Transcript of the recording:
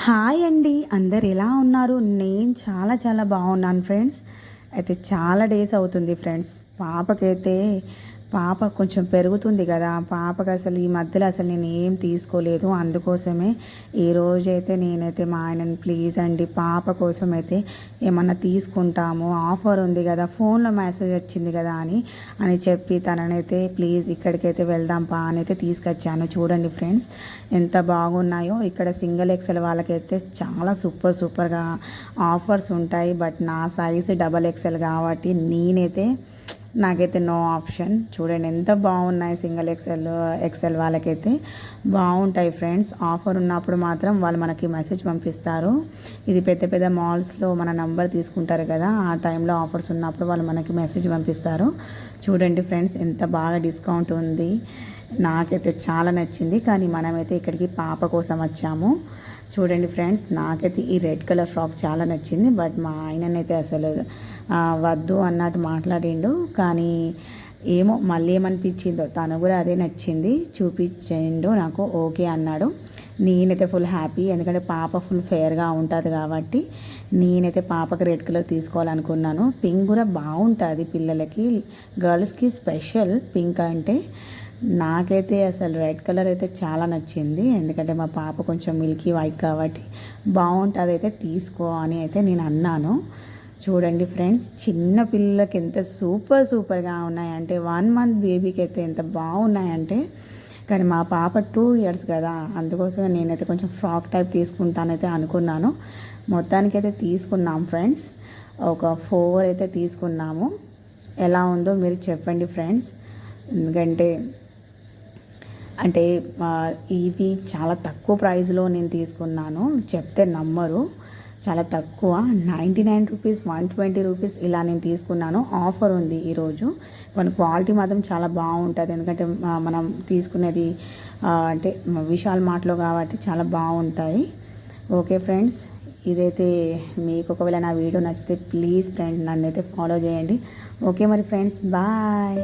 Hi అండి. అందరు ఎలా ఉన్నారు? నేను చాలా చాలా బాగున్నాను ఫ్రెండ్స్. అయితే చాలా డేస్ అవుతుంది ఫ్రెండ్స్. పాపకైతే పాప కొంచెం పెరుగుతుంది కదా పాపకు అసలు ఈ మధ్యలో అసలు నేను ఏం తీసుకోలేదు. అందుకోసమే ఈ రోజైతే నేనైతే మా ఆయనని ప్లీజ్ అండి పాప కోసం అయితే ఏమన్నా తీసుకుంటాము ఆఫర్ ఉంది కదా ఫోన్లో మెసేజ్ వచ్చింది కదా అని అని చెప్పి తననైతే ప్లీజ్ ఇక్కడికైతే వెళ్దాం పా అని అయితే తీసుకొచ్చాను. చూడండి ఫ్రెండ్స్ ఎంత బాగున్నాయో. ఇక్కడ సింగిల్ ఎక్సెల్ వాళ్ళకైతే చాలా సూపర్ సూపర్గా ఆఫర్స్ ఉంటాయి. బట్ నా సైజ్ డబల్ ఎక్సెల్ కాబట్టి నేనైతే నాకైతే నో ఆప్షన్. చూడండి ఎంత బాగున్నాయి సింగిల్ ఎక్సెల్ ఎక్సెల్ వాళ్ళకైతే. బాగుంటాయి ఫ్రెండ్స్. ఆఫర్ ఉన్నప్పుడు మాత్రం వాళ్ళు మనకి మెసేజ్ పంపిస్తారు. ఇది పెద్ద పెద్ద మాల్స్లో మన నంబర్ తీసుకుంటారు కదా ఆ టైంలో ఆఫర్స్ ఉన్నప్పుడు వాళ్ళు మనకి మెసేజ్ పంపిస్తారు. చూడండి ఫ్రెండ్స్ ఎంత బాగా డిస్కౌంట్ ఉంది. నాకైతే చాలా నచ్చింది. కానీ మనమైతే ఇక్కడికి పాప కోసం వచ్చాము. చూడండి ఫ్రెండ్స్ నాకైతే ఈ రెడ్ కలర్ ఫ్రాక్ చాలా నచ్చింది. బట్ మా ఆయననైతే అసలు వద్దు అన్నట్టు మాట్లాడిండు. కానీ ఏమో మళ్ళీ ఏమనిపించిందో తను కూడా అదే నచ్చింది. చూపించిండు నాకు ఓకే అన్నాడు. నేనైతే ఫుల్ హ్యాపీ ఎందుకంటే పాప ఫుల్ ఫేర్గా ఉంటుంది కాబట్టి నేనైతే పాపకి రెడ్ కలర్ తీసుకోవాలనుకున్నాను. పింక్ కూడా బాగుంటుంది పిల్లలకి. గర్ల్స్కి స్పెషల్ పింక్ అంటే నాకైతే అసలు రెడ్ కలర్ అయితే చాలా నచ్చింది. ఎందుకంటే మా పాప కొంచెం మిల్కీ వైట్ కాబట్టి బాగుంటుంది అయితే తీసుకో అని అయితే నేను అన్నాను. చూడండి ఫ్రెండ్స్ చిన్న పిల్లలకి ఎంత సూపర్ సూపర్గా ఉన్నాయంటే వన్ మంత్ బేబీకి అయితే ఎంత బాగున్నాయంటే కానీ మా పాప టూ ఇయర్స్ కదా అందుకోసం నేనైతే కొంచెం ఫ్రాక్ టైప్ తీసుకుంటానైతే అనుకున్నాను. మొత్తానికైతే తీసుకున్నాం ఫ్రెండ్స్. ఒక ఫోర్ అయితే తీసుకున్నాము. ఎలా ఉందో మీరు చెప్పండి ఫ్రెండ్స్. ఎందుకంటే అంటే ఇవి చాలా తక్కువ ప్రైస్లో నేను తీసుకున్నాను. చెప్తే నమ్మరు. చాలా తక్కువ. Ninety nine rupees one twenty rupees ఇలా నేను తీసుకున్నాను. ఆఫర్ ఉంది ఈరోజు. కొన్ని క్వాలిటీ మాత్రం చాలా బాగుంటుంది. ఎందుకంటే మనం తీసుకునేది అంటే విశాల్ మార్ట్లో కాబట్టి చాలా బాగుంటాయి. ఓకే ఫ్రెండ్స్ ఇదైతే మీకు ఒకవేళ నా వీడియో నచ్చితే ప్లీజ్ ఫ్రెండ్ నన్ను అయితే ఫాలో చేయండి. ఓకే మరి ఫ్రెండ్స్ బాయ్.